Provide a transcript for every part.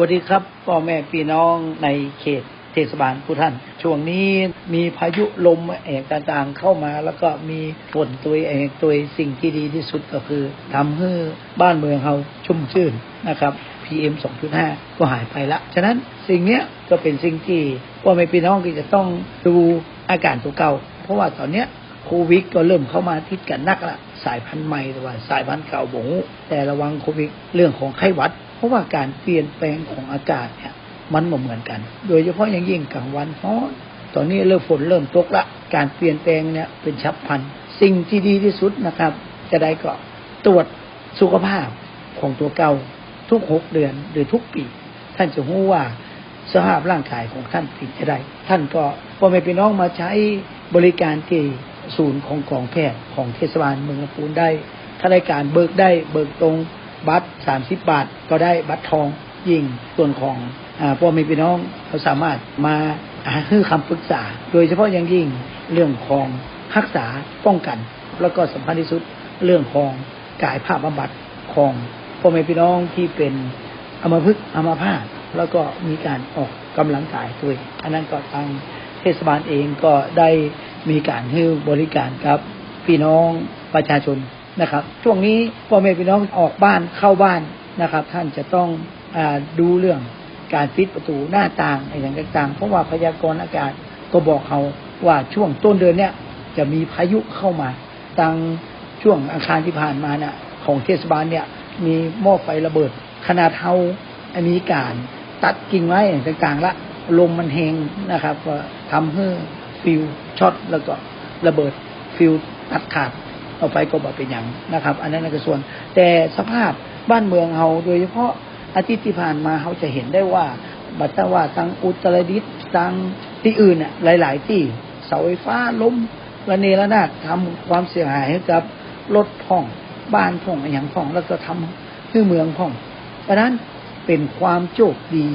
วัสดีครับพ่อแม่พี่น้องในเขตเทศบาลผู้ท่าน ช่วงนี้มีพายุลมเอกต่างๆเข้ามา แล้วก็มีฝนตัวเอกตัวสิ่งที่ดีที่สุดก็คือทำให้บ้านเมืองเราชุ่มชื่นนะครับ PM 2.5 ก็หายไปละ ฉะนั้นสิ่งเนี้ยก็เป็นสิ่งที่พ่อแม่พี่น้องที่จะต้องดูอาการตัวเก่า เพราะว่าตอนเนี้ยโควิดก็เริ่มเข้ามาทิศกันนักละสายพันธุ์ใหม่แต่ว่าสายพันธุ์เก่าบงแต่ระวังโควิดเรื่องของไข้หวัด ราะว่าการเปลี่ยนแปลงของอากาศเนี่ยมันมเหมือนกัน โดยเฉพาะอย่างยิ่งกลางวันร้อนตอนนี้เริ่มฝนเริ่มตกละ การเปลี่ยนแปลงเนี่ยเป็นฉับพลัน สิ่งที่ดีที่สุดนะครับ จะได้ก็ตรวจสุขภาพของตัวเก่าทุกหกเดือนหรือทุกปี ท่านจะรู้ว่าสภาพร่างกายของท่านเป็นจะได้ ท่านก็พอไม่พี่น้องมาใช้บริการที่ศูนย์ของกองแพทย์ของเทศบาลเมืองลำพูนได้ถ้าได้การเบิกได้เบิกตรง บัตร30บบาทก็ได้บัตรทองยิ่งส่วนของอพ่อแม่พี่น้องเขาสามารถมาให้คำปรึกษา โดยเฉพาะอย่างยิ่งเรื่องของรักษาป้องกัน แล้วก็สำคัญที่สุดเรื่องของกายภาพบำบัดของพ่อแม่พี่น้องที่เป็นอมพฤกอัมพาตแล้วก็มีการออกกำลังกายด้วย อันนั้นก็ทางเทศบาลเองก็ได้มีการให้บริการกับ พี่น้องประชาชน นะครับ ช่วงนี้พ่อแม่พี่น้องออกบ้านเข้าบ้านนะครับ ท่านจะต้องอดูเรื่องการปิดประตูหน้าต่างอะไรต่างๆ เพราะว่าพยากรณ์อากาศก็บอกเขาว่าช่วงต้นเดือนเนี้ยจะมีพายุเข้ามาตั้งช่วงอังคารที่ผ่านมาน่ะ ของเทศบาลเนี่ยมีหม้อไฟระเบิด ขนาดเท่ามีการตัดกิ่งไม้ต่างๆละลมมันแหงนะครับทำให้ฟิวช็อตแล้วก็ระเบิดฟิวตัดขาด เอาไปก็บอกเป็นอย่างนะครับ อันนั้นก็ส่วน แต่สภาพบ้านเมืองเราโดยเฉพาะอาทิตย์ที่ผ่านมาเราจะเห็นได้ว่า บัตว่าทางอุตรดิตถ์ทางที่อื่นน่ะหลาย ๆ ที่เสาไฟฟ้าล้มระเนระนาดทำความเสียหายให้กับรถพ่องบ้านพ่องอย่างพ่อง แล้วก็ทำให้เมืองพ่องเพราะนั้นเป็นความโชคดี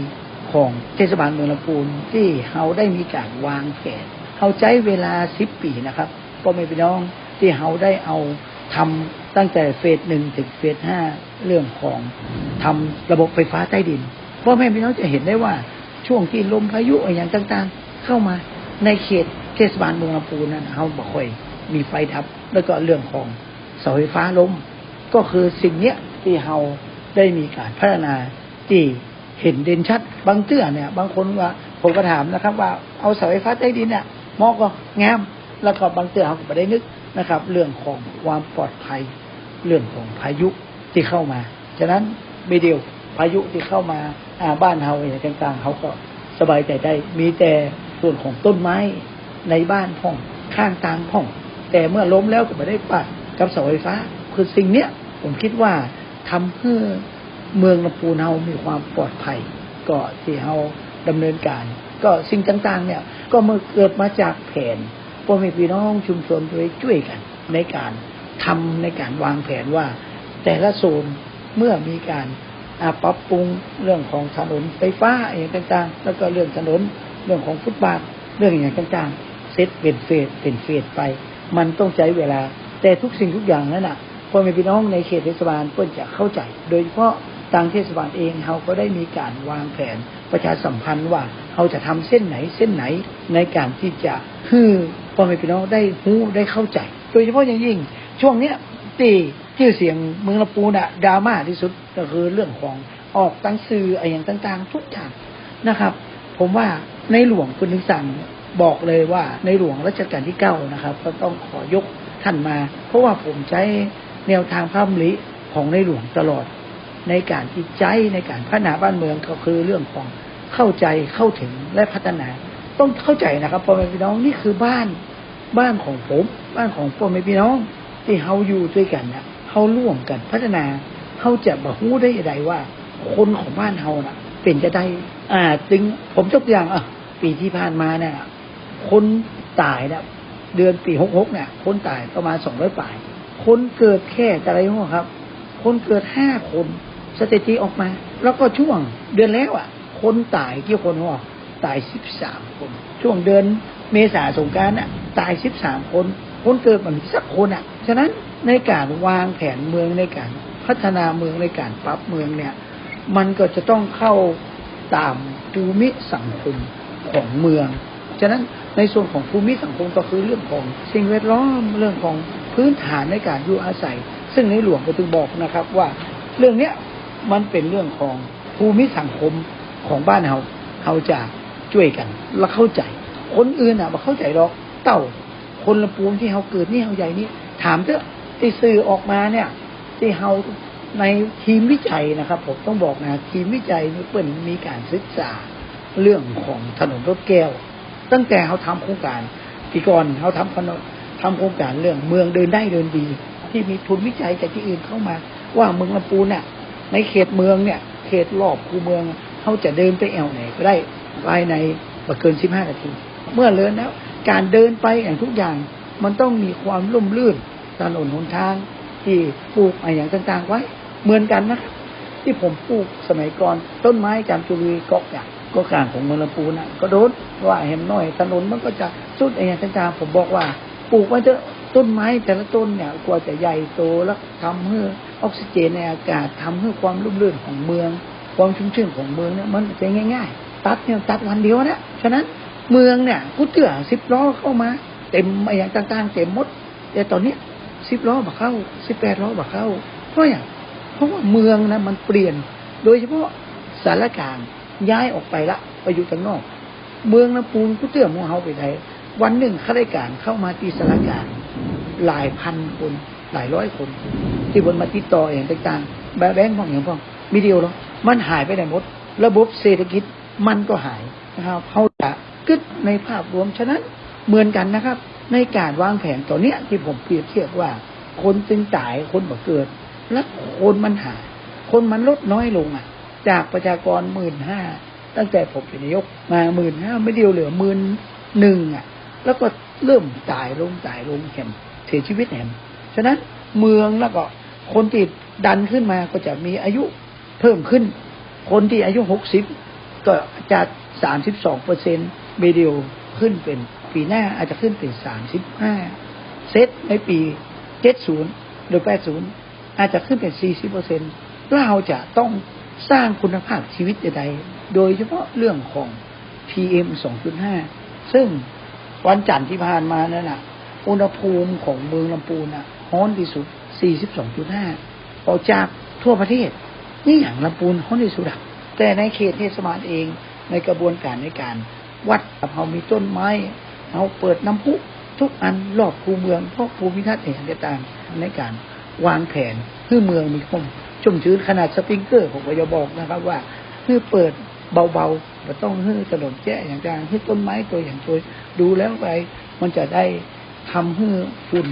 ของเทศบาลเมืองลำพูนที่เขาได้มีการวางแผนเขาใช้เวลาสิบปีนะครับก็ไม่พี่น้อง ที่เขาได้เอาทำตั้งแต่เฟสหนึ่งถึงเฟสห้าเรื่องของทำระบบไฟฟ้าใต้ดินพ่อแม่พี่น้องจะเห็นได้ว่าช่วงที่ลมพายุอะไรอย่างต่างๆ เข้ามาในเขตเทศบาลเมืองลำพูนนั้นเขาบอกค่อยมีไฟดับ แล้วก็เรื่องของเสาไฟฟ้าล้ม ก็คือสิ่งเนี้ยที่เราได้มีการพัฒนาที่เห็นเด่นชัด บางเตื้อเนี่ย บางคนว่าผมก็ถามนะครับ ว่าเอาเสาไฟฟ้าใต้ดินเนี่ยมอกก็งาม แล้วก็บางเตื้อเขาก็ไม่ได้นึก นะครับ เรื่องของความปลอดภัย เรื่องของพายุที่เข้ามา ฉะนั้นไม่เดียวพายุที่เข้ามาอ่าบ้านเฮาอย่างต่างๆเขาก็สบายใจได้ มีแต่ส่วนของต้นไม้ในบ้านพ่องข้างทางพ่อง แต่เมื่อล้มแล้วก็ไม่ได้ปัดกับเสาไฟฟ้า คือสิ่งเนี้ยผมคิดว่าทำเพื่อเมืองลำพูนเฮามีความปลอดภัย ก็ที่เฮาดำเนินการ ก็สิ่งต่างๆ เนี่ย ก็เมื่อเกิดมาจากแผน พ่อแม่พี่น้องชุมชนโดยช่วยกัน ในการทำในการวางแผนว่า แต่ละโซนเมื่อมีการปรับปรุงเรื่องของถนนไฟฟ้าอย่างต่างๆ แล้วก็เรื่องถนนเรื่องของฟุตบาทเรื่องอย่างต่างๆเซตเป็นเฟสเป็นเฟสไป มันต้องใช้เวลา แต่ทุกสิ่งทุกอย่างนั้นอะพ่อแม่พี่น้องในเขตเทศบาลเพื่อจะเข้าใจ โดยเฉพาะทางเทศบาลเองเขาก็ได้มีการวางแผนประชาสัมพันธ์ว่าเขาจะทำเส้นไหนเส้นไหนในการที่จะให้ พ่อแม่พี่น้องได้รู้ได้เข้าใจ โดยเฉพาะอย่างยิ่ง ช่วงเนี้ยตีชื่อเสียงเมืองลำพูนอะดราม่าที่สุดก็คือเรื่องของออกตั้งสื่ออะไรอย่างต่างๆ ทุกอย่างนะครับ ผมว่าในหลวงคุณนิสังบอกเลยว่าในหลวงรัชกาลที่เก้านะครับ ก็ต้องขอยกท่านมา เพราะว่าผมใช้แนวทางพระมริของในหลวงตลอด ในการที่ใจในการพัฒนาบ้านเมืองก็คือเรื่องของเข้าใจเข้าถึงและพัฒนา ต้องเข้าใจนะครับพ่อแม่พี่น้องนี่คือบ้านบ้านของผม บ้านของพ่อแม่พี่น้อง ที่เฮาอยู่ด้วยกันนะเฮาร่วมกันพัฒนาเฮาจะบอกรู้ได้ยังไงว่า คนของบ้านเฮาน่ะ เป็นจะได้ อ่าถึงผมยกตัวอย่างอะปีที่ผ่านมาเนี่ยคนตายเนี่ยเดือนปีหกหกเนี่ยคนตายประมาณสองร้อยปลาย คนเกิดแค่อะไรหัวครับ คนเกิดห้าคนสถิติออกมา แล้วก็ช่วงเดือนแล้วอะ คนตายที่คนหัว ตายสิบสามคน ช่วงเดือนเมษาสงการน่ะตายสิบสามคน คนเกิดมันสักคนอะ ฉะนั้นในการวางแผนเมืองในการพัฒนาเมืองในการปรับเมืองเนี่ย มันก็จะต้องเข้าตามภูมิสังคมของเมือง ฉะนั้นในส่วนของภูมิสังคมก็คือเรื่องของสิ่งแวดล้อมเรื่องของพื้นฐานในการอยู่อาศัย ซึ่งในหลวงก็ถึงบอกนะครับว่าเรื่องเนี้ยมันเป็นเรื่องของภูมิสังคมของบ้านเราเขาจะ ช่วยกันและเข้าใจ คนอื่นอะมาเข้าใจหรอก เต่า คนละปูนที่เขาเกิดนี่เขาใหญ่นี่ถามเถอะที่สื่อออกมาเนี่ย ที่เขาในทีมวิจัยนะครับ ผมต้องบอกนะทีมวิจัยนี่เปิ่นมีการศึกษาเรื่องของถนนรถแก้ว ตั้งแต่เขาทำโครงการปีก่อนเขาทำถนนทำโครงการเรื่องเมืองเดินได้เดินดี ที่มีทุนวิจัยจากที่อื่นเข้ามา ว่าเมืองลำพูนเนี่ยในเขตเมืองเนี่ย เขตรอบคูเมืองเขาจะเดินไปแอวไหนก็ได้ ภายในไม่เกินสิบห้านาที เมื่อเลินแล้ว การเดินไปอย่างทุกอย่าง มันต้องมีความร่มรื่นถนนหนทาง ที่ปลูกอะไรอย่างต่างๆไว้ เหมือนกันนะที่ผมปลูกสมัยก่อน ต้นไม้จามจุรีกอกอย่างก็กลางของเมืองลำพูนนะก็โดนว่าเห็นน้อยถนนมันก็จะสุดอะไรอย่างต่างๆผมบอกว่า ปลูกไว้เถอะต้นไม้แต่ละต้นเนี่ยกว่าจะใหญ่โตแล้วทำให้ออกซิเจนในอากาศทำให้ความร่มรื่นของเมือง ความชุ่มชื่นของเมืองเนี่ยมันจะง่าย ๆ ตัดเนี่ยตัดวันเดียวนะฉะนั้นเมืองเนี่ยกูเตือสิบล้อเข้ามา เต็มอะไรต่างๆ เต็มหมด แต่ตอนนี้สิบล้อบักเข้าสิบแปดล้อบักเข้า เพราะอย่างเพราะว่าเมืองนะมันเปลี่ยน โดยเฉพาะสารกลางย้ายออกไปละไปอยู่ทางนอก เมืองลำพูนกูเตือมองเฮาไปไหนวันหนึ่งข้าราชการเข้ามาตีสารกลางหลายพันคนหลายร้อยคน ที่บนมาติดต่ออย่างต่างๆแบบแบงค์พองอย่างพองมีเดียวหรอมันหายไปไหนหมด ระบบเศรษฐกิจ มันก็หายนะครับเขาจะกึดในภาพรวมฉะนั้นเหมือนกันนะครับ ในการวางแผนตัวเนี้ยที่ผมเปรียบเทียบว่า คนจึงตายคนบ่เกิด และคนมันหายคนมันลดน้อยลงอะ จากประชากรหมื่นห้าตั้งแต่ผมเป็นนายกมาหมื่นห้าไม่เดียวเหลือหมื่นหนึ่งอะ แล้วก็เริ่มตายลงตายลงแหมเสียชีวิตแหมฉะนั้นเมืองแล้วก็คนติดดันขึ้นมาก็จะมีอายุเพิ่มขึ้น คนที่อายุหกสิบ ก็จากสามสิบสองเปอร์เซ็นต์เมเดียวขึ้นเป็นปีหน้าอาจจะขึ้นเป็นสามสิบห้าเซตในปีเจ็ดศูนย์หรือแปดศูนย์อาจจะขึ้นเป็นสี่สิบเปอร์เซ็นต์เราจะต้องสร้างคุณภาพชีวิตใดๆโดยเฉพาะเรื่องของ PM 2.5 ซึ่งวันจันทร์ที่ผ่านมานั่นน่ะอุณหภูมิของเมืองลำพูนน่ะร้อนที่สุด 42.5ออกจากทั่วประเทศ นี่อย่างลำพูนร้อนที่สุดอะ แต่ในเขตเทศบาลเองในกระบวนการในการ วัดเรามีต้นไม้เราเปิดน้ำพุทุกอันรอบคูเมืองเพราะภูมิทัศน์เองต่างในการวางแผนเพื่อเมืองมีความชุ่มชื้นขนาดสปริงเกอร์ผมก็จะบอกนะครับว่าเพื่อเปิดเบาๆไม่ต้องให้ถนนแจ้อย่างต่างให้ต้นไม้ตัวอย่างตัวดูแล้วไป มันจะได้ทำให้ฝุ่น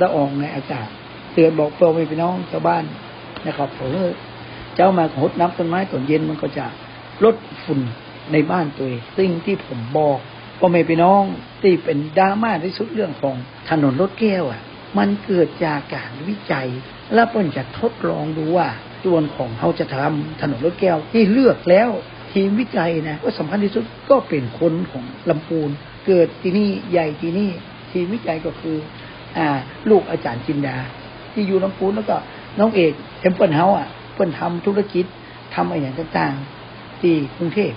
ละอองในอากาศเตือนบอกพ่อแม่พี่น้องชาวบ้านนะครับผม เจ้ามาหดน้ำต้นไม้ตอนเย็นมันก็จะลดฝุ่นในบ้านตัวเองสิ่งที่ผมบอกพ่อแม่พี่น้องที่เป็นดราม่าที่สุดเรื่องของถนนรถแก้วอะ มันเกิดจากการวิจัย แล้วเปิ้นจะทดลองดูว่าส่วนของเขาจะทำถนนรถแก้วที่เลือกแล้วทีมวิจัยนะก็สำคัญที่สุดก็เป็นคนของลำพูน เกิดที่นี่ใหญ่ที่นี่ ทีมวิจัยก็คือ อ่า ลูกอาจารย์จินดา ที่อยู่ลำพูนแล้วก็น้องเอกเทมเปิลเฮาอะ เปิ้นทำธุรกิจทำอะไรอย่างต่างๆ ที่กรุงเทพ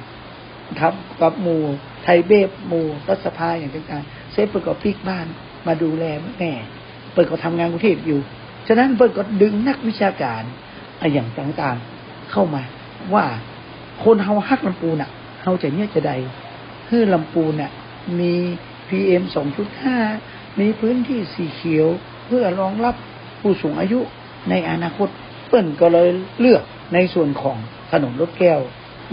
ครับกับหมู่ไทยเบบหมู่รัฐสภาอย่างต่างๆเซฟเปิดก็พลิกบ้านมาดูแลแม่เปิดก็ทำงานกรุงเทพอยู่ ฉะนั้นเปิดก็ดึงนักวิชาการอะไรอย่างต่างๆ เข้ามาว่าคนเฮาฮักลำปูน่ะเฮาจะเนี่ยจะใดคือลำปูน่ะมีพีเอ็มสองจุดห้ามีพื้นที่สีเขียวเพื่อรองรับผู้สูงอายุในอนาคต ปิ้นก็เลยเลือกในส่วนของถนนรถแก้ว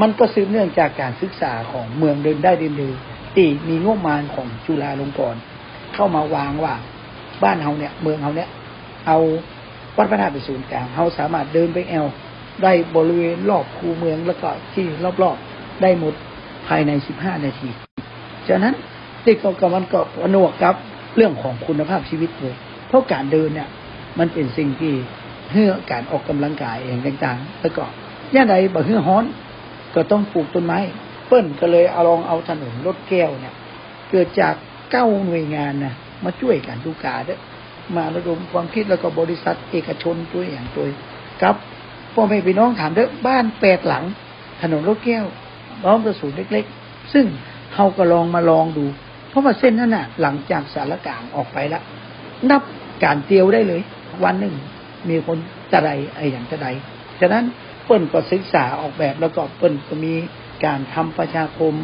มันก็สืบเนื่องจากการศึกษาของเมืองเดินได้เดินดีที่มีงบมาณของจุฬาลงกรณ์เข้ามาวางว่าบ้านเฮาเนี่ยเมืองเฮาเนี่ยเอาวัดพระธาตุเป็นศูนย์กลางเฮาสามารถเดินไปแอลได้บริเวณรอบคูเมืองแล้วก็ที่รอบๆได้หมดภายใน 15 นาทีฉะนั้นติดกับมันก็ผนวกกับเรื่องของคุณภาพชีวิตเลย เพราะการเดินเนี่ยมันเป็นสิ่งที่ เพื่อการออกกำลังกายอย่างต่างๆแล้วก็ย่าใดบ่เฮือฮ้อนก็ต้องปลูกต้นไม้ เปิ้นก็เลยเอาลองเอาถนนรถแก้วเนี่ย เกิดจากเก้าหน่วยงานนะมาช่วยกันดูกาเด้อมาระดมความคิดแล้วก็บริษัทเอกชนตัวอย่างตัวกับพ่อแม่พี่น้องถามเด้อบ้านแปดหลัง ถนนรถแก้วล้อมกระสุนเล็ก ๆ ซึ่งเขาก็ลองมาลองดู เพราะว่าเส้นนั้นน่ะ หลังจากสารกลางออกไปแล้วนับการเตียวได้เลย วันหนึ่ง มีคนจะใดไอ้อย่างจะใดฉะนั้นเปิ้นก็ศึกษาออกแบบแล้วก็เปิ้นก็มีการทำประชาคม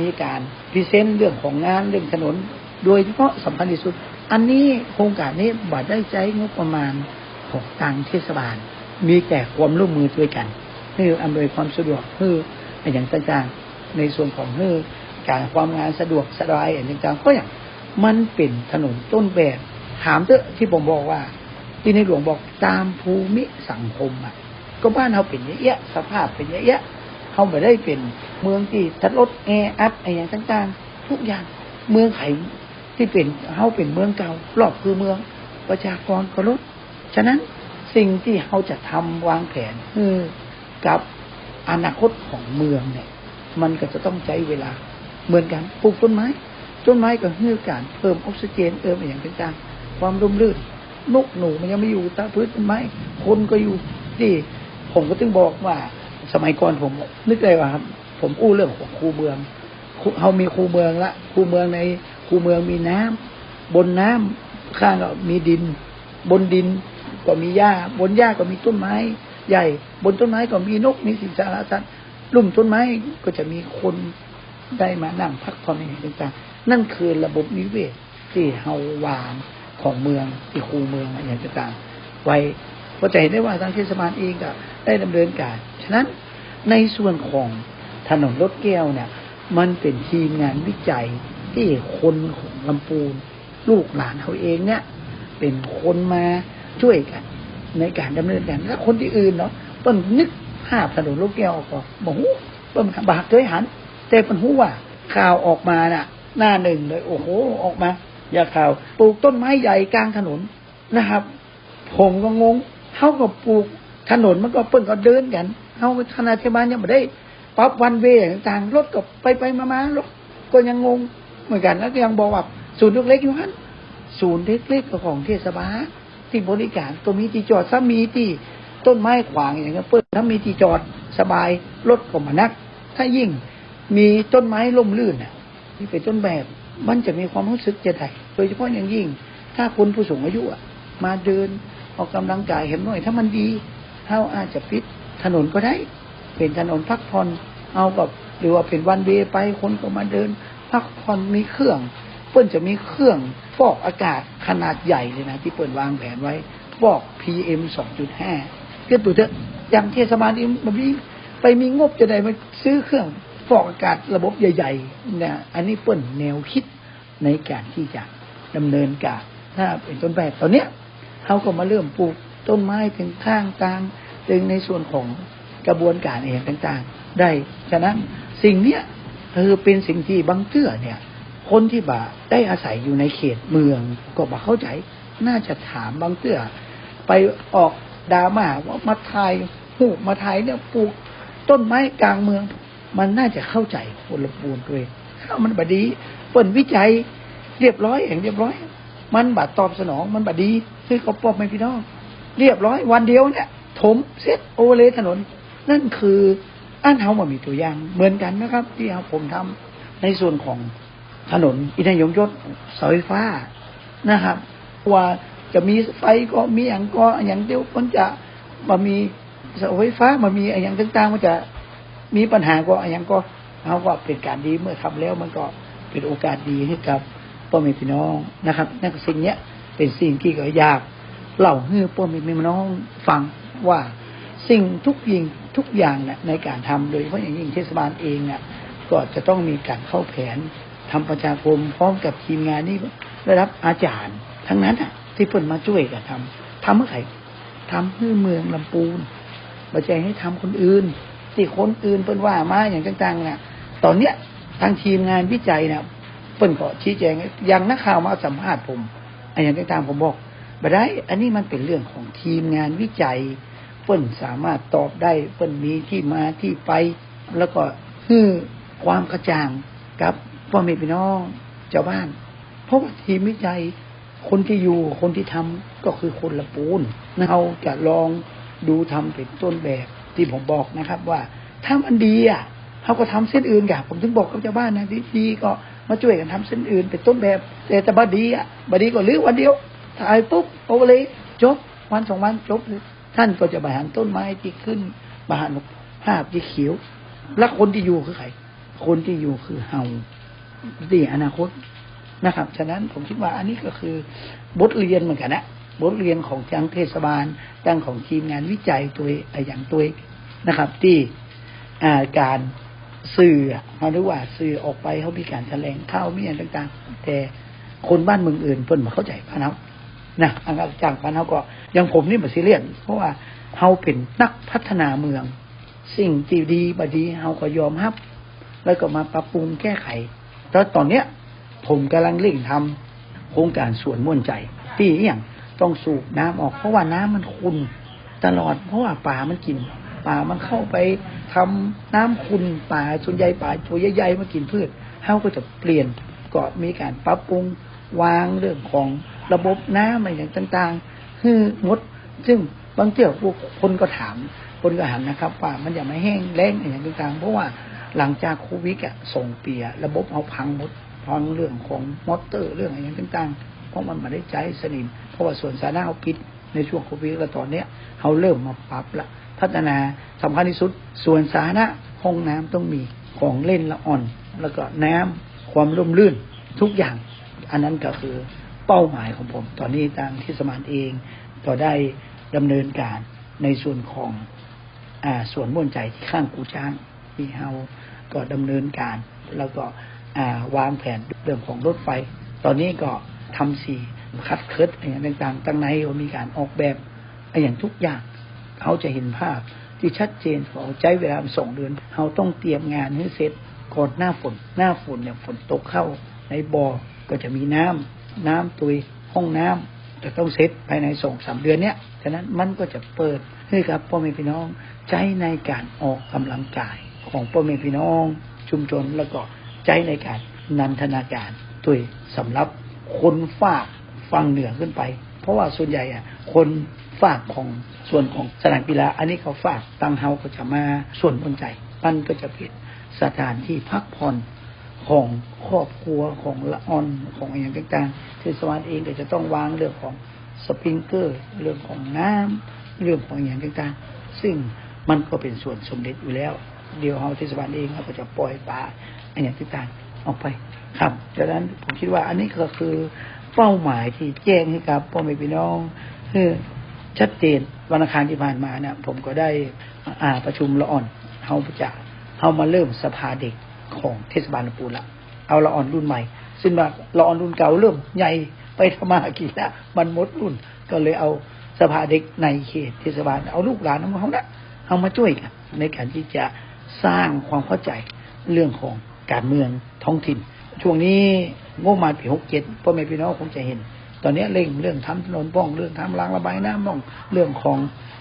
มีการพรีเซนต์เรื่องของงานเรื่องถนน โดยเฉพาะสำคัญที่สุด อันนี้โครงการนี้บัตรได้ใช้งบประมาณของทางเทศบาล มีแต่ความร่วมมือด้วยกันเพื่ออำนวยความสะดวกเพื่ออย่างต่างๆในส่วนของเพื่อการความงานสะดวกสบายอย่างต่างๆก็อย่างมันเป็นถนนต้นแบบถามเถอะที่ผมบอกว่า ที่ในหลวงบอกตามภูมิสังคมอะ ก็บ้านเราเป็นอย่างเงี้ยสภาพเป็นอย่างเงี้ยเขาไม่ได้เป็นเมืองที่ทัดรถแออัดอะไรอย่างต่างๆ ทุกอย่างเมืองไขที่เป็นเขาเป็นเมืองเก่ารอบคือเมือง ประชากรก็ลดฉะนั้นสิ่งที่เขาจะทำวางแผนคือกับอนาคตของเมืองเนี่ย มันก็จะต้องใช้เวลาเหมือนกันปลูกต้นไม้ต้นไม้ก็เพื่อการเพิ่มออกซิเจนเอิมอย่างต่างๆความร่มรื่น นกหนูมันยังไม่อยู่ตาพื้นต้นไม้คนก็อยู่ที่ผมก็ถึงบอกว่า สมัยก่อนผม นึกเลยว่าครับ ผมอู้เรื่องของคูเมืองเขามีคูเมืองละคูเมืองในคูเมืองมีน้ำบนน้ำข้างก็มีดิน บนดินก็มีหญ้า บนหญ้าก็มีต้นไม้ ใหญ่ บนต้นไม้ก็มีนกมีสิ่งสารสัตว์ลุ่มต้นไม้ก็จะมีคนได้มานั่งพักผ่อนในต่างๆนั่นคือระบบนิเวศที่เฮาวาง ของเมืองที่คูเมืองอย่างต่างๆไว้เพราะจะเห็นได้ว่าทางเทศบาลเองก็ได้ดำเนินการ ฉะนั้นในส่วนของถนนรถแก้วเนี่ย มันเป็นทีมงานวิจัยที่คนของลำปูน ลูกหลานเขาเองเนี่ย เป็นคนมาช่วยกัน ในการดำเนินการแล้วคนที่อื่นเนาะเปิ้นนึกภาพถนนลูกแก้วออกก็บอกเปิ้นบากเคยหันแต่เปิ้นหูว่าข่าวออกมาน่ะ หน้าหนึ่งเลย โอ้โห ออกมา ยาข่าวปลูกต้นไม้ใหญ่กลางถนนนะครับ ผมก็งงเขาก็ปลูกถนนมันก็เปิ้นก็เดินกันเขาคณะเทศบาลยังไม่ได้ปรับวันเวยต่างๆรถก็ไปไปมามารถก็ยังงงเหมือนกันแล้วก็ยังบอกว่าศูนย์เล็กๆอยู่ฮั่นศูนย์เล็กๆของเทศบาลที่บริการตัวมีที่จอดซ้ำมีที่ต้นไม้ขวางอย่างเงี้ยเปิ้ลถ้ามีที่จอดสบายรถก็มานัก ถ้ายิ่งมีต้นไม้ล่มลื่นอะที่เป็นต้นแบบ มันจะมีความรู้สึกจะได้โดยเฉพาะอย่างยิ่ง ถ้าคนผู้สูงอายุอะมาเดินออกกำลังกายเห็นหน่อย ถ้ามันดีเท่าอาจจะปิดถนนก็ได้ เป็นถนนพักผ่อนเอาแบบหรือว่าเป็นวันเวไปคนก็มาเดิน พักผ่อนมีเครื่อง เปิ้นจะมีเครื่องฟอกอากาศขนาดใหญ่เลยนะที่เปิ้นวางแผนไว้ฟอก PM 2.5ก็ตัวเถอะอย่างเทศบาลเองแบบนี้ไปมีงบจะได้มาซื้อเครื่อง ฟอกอากาศระบบใหญ่ๆเนี่ยอันนี้เปิ้นแนวคิดในการที่จะดำเนินการถ้าเป็นต้นแบบตอนเนี้ยเขาก็มาเริ่มปลูกต้นไม้ถึงข้างกลางถึงในส่วนของกระบวนการเองต่างๆ ได้ฉะนั้นสิ่งเนี้ยเออเป็นสิ่งที่บางเตื้อเนี่ย คนที่บ่าได้อาศัยอยู่ในเขตเมืองก็บ่เข้าใจ น่าจะถามบางเตื้อไปออกดราม่าว่ามาทายหูมาทายเนี่ยปลูกต้นไม้กลางเมือง มันน่าจะเข้าใจคนละปูนด้วยถ้ามันบดีเปิดวิจัยเรียบร้อยเองเรียบร้อย มันบาดตอบสนอง มันบดี ซื้อเขาปอบไม่พี่น้อง เรียบร้อย วันเดียวเนี่ยถมเสร็จโอเลถนน นั่นคืออันเฮามามีตัวอย่าง เหมือนกันนะครับ ที่เราผมทำในส่วนของถนนอินทยงยศเสาไฟฟ้านะครับว่าจะมีไฟก็มีอย่างก็อย่างเดียวมันจะมามีเสาไฟฟ้ามามีอย่างต่างๆมันจะ มีปัญหาก็อย่างก็เขาก็เป็นการดีเมื่อทำแล้วมันก็เป็นโอกาสดีให้กับพ่อแม่พี่น้องนะครับ นั่นสิ่งเนี้ยเป็นสิ่งที่ก็ยากเล่าให้พ่อแม่พี่น้องฟังว่าสิ่งทุกยิงทุกอย่างเนี่ยในการทำโดยเฉพาะอย่างยิ่งเทศบาลเองเนี่ยก็จะต้องมีการเข้าแผนทำประชาคมพร้อมกับทีมงานนี่ได้รับอาจารย์ ทั้งนั้นอะ ที่เพิ่นมาช่วยกันทำทำเมื่อไหร่ทำเพื่อเมืองลำปูนมาใจให้ทำคนอื่น ที่คนอื่นเพิ่นว่ามาอย่างต่างๆนี่ยตอนเนี้ยทางทีมงานวิจัยนี่ยเพิ่นก็ชี้แจงอย่างนักข่าวมาสัมภาษณ์ผมอันอย่างต่างๆผมบอกบ่ได้ อันนี้มันเป็นเรื่องของทีมงานวิจัยเปิ้นสามารถตอบได้เปิ้นมีที่มาที่ไป แล้วก็ฮือความกระจ่างกับพ่อแม่พี่น้องเจ้าบ้าน เพราะว่าทีมวิจัยคนที่อยู่คนที่ทำก็คือคนละปูนเราจะลองดูทำเป็นต้นแบบ ที่ผมบอกนะครับว่าถ้ามันดีอะเขาก็ทำเส้นอื่นกันผมถึงบอกกับชาวบ้านนะดีก็มาช่วยกันทำเส้นอื่นเป็นต้นแบบ แต่จะบดีอะบดีก็ลื้อวันเดียวถ่ายปุ๊บโอเลยจบวันสองวันจบท่านก็จะบริหารต้นไม้ที่ขึ้นบริหารภาพที่เขียว แล้วคนที่อยู่คือใคร คนที่อยู่คือเฮาที่อนาคตนะครับ ฉะนั้นผมคิดว่าอันนี้ก็คือบทเรียนเหมือนกันนะ บทเรียนของจังเทศบาลจังของทีมงานวิจัยตัวอย่างตัวนะครับ ที่การสื่อเขาเรียกว่าสื่อออกไปเขามีการแถลงข่าวมีอะไรต่างๆ แต่คนบ้านเมืองอื่นเพิ่นมาเข้าใจพานเขานะอันจางพานเขาก็ยังผมนี่มาซีเรียสเพราะว่าเขาเป็นนักพัฒนาเมือง สิ่งที่ดีบดีเขาก็ยอมรับ แล้วก็มาปรับปรุงแก้ไขแล้วตอนเนี้ย ผมกำลังเร่งทำโครงการสวนม่วนใจที่อย่าง ต้องสูบน้ำออกเพราะว่าน้ำมันขุ่นตลอดเพราะว่าป่ามันกิน ป่ามันเข้าไปทำน้ำขุ่นป่าส่วนใหญ่ป่าตัวใหญ่ๆมากินพืชเขาก็จะเปลี่ยนก็มีการปรับปรุงวางเรื่องของระบบน้ำอะไรอย่างต่างๆ คืองด ซึ่งบางเที่ยวพวกคนก็ถามคนก็หันนะครับ ว่ามันอย่าไม่แห้งแล้งอย่างต่างๆ เพราะว่าหลังจากโควิดอะส่งเปีย ระบบเอาพังหมดพังเรื่องของมอเตอร์เรื่องอะไรต่างๆ เพราะมันมาได้ใจสนิม เพราะว่าส่วนสาธารณะเขาปิดในช่วงโควิดแล้วตอนเนี้ยเขาเริ่มมาปรับละพัฒนาสำคัญที่สุดส่วนสาธารณะห้องน้ำต้องมีของเล่นละอ่อน แล้วก็น้ำความร่มรื่นทุกอย่าง อันนั้นก็คือเป้าหมายของผม ตอนนี้ทางที่สมานเองก็ได้ดำเนินการในส่วนของอ่าส่วนม่วนใจที่ข้างกูช้างที่เฮาก็ดำเนินการ แล้วก็อ่าวางแผนเรื่องของรถไฟ ตอนนี้ก็ ทำสีคัดเคิร์ดอย่างต่างๆตั้งในก็มีการออกแบบอย่างทุกอย่างเขาจะเห็นภาพที่ชัดเจนขอใช้เวลาสองเดือนเขาต้องเตรียมงานให้เสร็จก่อนหน้าฝน หน้าฝนเนี่ยฝนตกเข้า ในบ่อก็จะมีน้ำน้ำตุยห้องน้ำจะต้องเสร็จภายในสองสามเดือนเนี้ยฉะนั้นมันก็จะเปิดให้กับพ่อแม่พี่น้องใช้ในการออกกำลังกายของพ่อแม่พี่น้อง ชุมชนแล้วก็ใจในการนันทนาการตัวสำหรับ คนฝากฟังเหนือขึ้นไป เพราะว่าส่วนใหญ่อะคนฝากของส่วนของสนามกีฬาอันนี้เขาฝากตังเฮาก็จะมาส่วนบนใจมันก็จะเป็นสถานที่พักผ่อนของครอบครัวของละอ่อนของอย่างต่างๆเทศบาลเองก็จะต้องวางเรื่องของสปริงเกอร์ เรื่องของน้ำเรื่องของอย่างต่างๆ ซึ่งมันก็เป็นส่วนสมเด็จอยู่แล้ว เดียวเฮาเทศบาลเองเราก็จะปล่อยปลาอย่างต่างๆออกไป ครับดังนั้นผมคิดว่าอันนี้ก็คือเป้าหมายที่แจ้งให้กับพ่อแม่พี่น้องคือชัดเจนวันอังคารที่ผ่านมาเนี่ยผมก็ได้อ่าประชุมละอ่อนเฮาจะเฮามาเริ่มสภาเด็กของเทศบาลลำพูนละเอาละอ่อนรุ่นใหม่ ซึ่งว่าละอ่อนรุ่นเก่าเริ่มใหญ่ไปทำมากินแล้วมันหมดรุ่นก็เลยเอาสภาเด็กในเขตเทศบาลเอาลูกหลานของเขาละเอามาช่วยกันในการที่จะสร้างความเข้าใจเรื่องของการเมืองท้องถิ่น ช่วงนี้งบมาปีหกเจ็ดพ่อแม่พี่น้องคงจะเห็น ตอนนี้เร่งเรื่องทำถนนป้องเรื่องทำรางระบายน้ำป้องเรื่องของ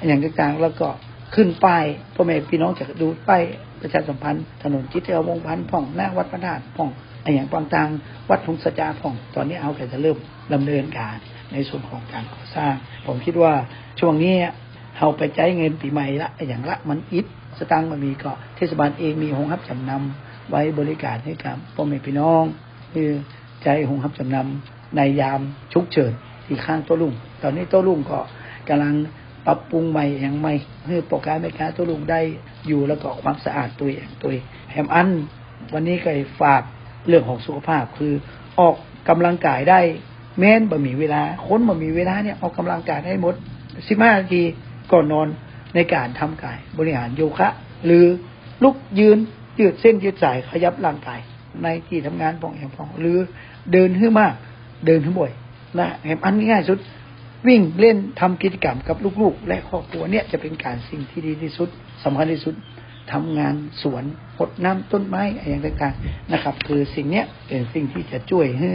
อย่างต่างๆ แล้วก็ขึ้นป้ายพ่อแม่พี่น้องจะดูป้ายประชาสัมพันธ์ถนนจิตเอวงพันธ์พ่องหน้าวัดพระธาตุพ่องอย่างต่างๆวัดทุงสจาพ่อง ตอนนี้เอาแค่จะเริ่มดำเนินการในส่วนของการก่อสร้าง ผมคิดว่าช่วงนี้เราไปใจเงินปีใหม่ละอย่างละมันอิดสตางค์มันมีก็เทศบาลเองมีหงรับจำนำ ไว้บริการให้กับพ่อแม่พี่น้องคือใจหงรับจำนำในยามชุกเฉินที่ข้างโต้ลุงตอนนี้โต้ลุงก็กำลังปรับปรุงใหม่อย่างใหม่เพื่อโปรแกรมในการโต้ลุงได้อยู่แล้วก็ความสะอาดตัวเองตัวแฮมอัน วันนี้ก็ฝากเรื่องของสุขภาพคือออกกำลังกายได้แม้นบ่มีเวลาค้นบ่มีเวลาเนี่ยออกกำลังกายได้หมดสิบห้านาทีก่อนนอนในการทำกายบริหารโยคะ หรือลุกยืน ยืดเส้นยืดสายขยับร่างกาย ในที่ทำงานปองแห่งปอง หรือเดินให้มาก เดินให้บ่อยนะแห่งอันง่ายสุด วิ่งเล่นทำกิจกรรมกับลูกๆ และครอบครัวเนี่ยจะเป็นการสิ่งที่ดีที่สุดสำคัญที่สุดทำงานสวนพดน้ำต้นไม้อย่างต่างๆนะครับ คือสิ่งเนี้ยเป็นสิ่งที่จะช่วยให้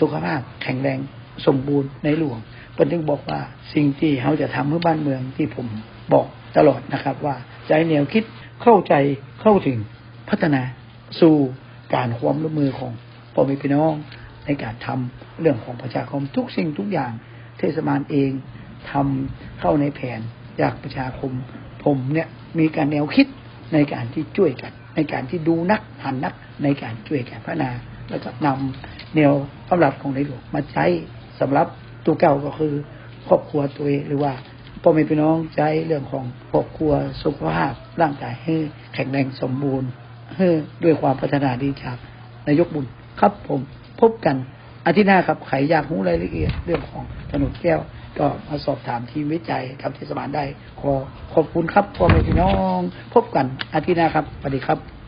สุขภาพแข็งแรงสมบูรณ์ในหลวงเพิ่นถึงบอกว่าสิ่งที่เขาจะทำเพื่อบ้านเมืองที่ผมบอกตลอดนะครับ ว่าใจแนวคิดเข้าใจเข้าถึง พัฒนาสู่การความร่วมมือของพ่อแม่พี่น้องในการทำเรื่องของประชาคมทุกสิ่งทุกอย่าง เทศบาลเองทำเข้าในแผนจากประชาคม ผมเนี่ยมีการแนวคิดในการที่ช่วยกัน ในการที่ดูนักหันนักในการช่วยกันพัฒนา แล้วก็นำแนวพระราชของในหลวงมาใช้สำหรับตัวเก่าก็คือ ครอบครัวตัวเองหรือว่าพ่อแม่พี่น้องใช้เรื่องของครอบครัวสุขภาพร่างกายให้แข็งแรงสมบูรณ์ ด้วยความพัฒนาดีจากนายกบุญครับผมพบกันอาทิตย์หน้าครับใครอยากรู้รายละเอียดเรื่องของถนนแก้ว ก็มาสอบถามทีมวิจัยกับเทศบาลได้ ขอขอบคุณครับพ่อแม่พี่น้อง พบกันอาทิตย์หน้าครับสวัสดีครับ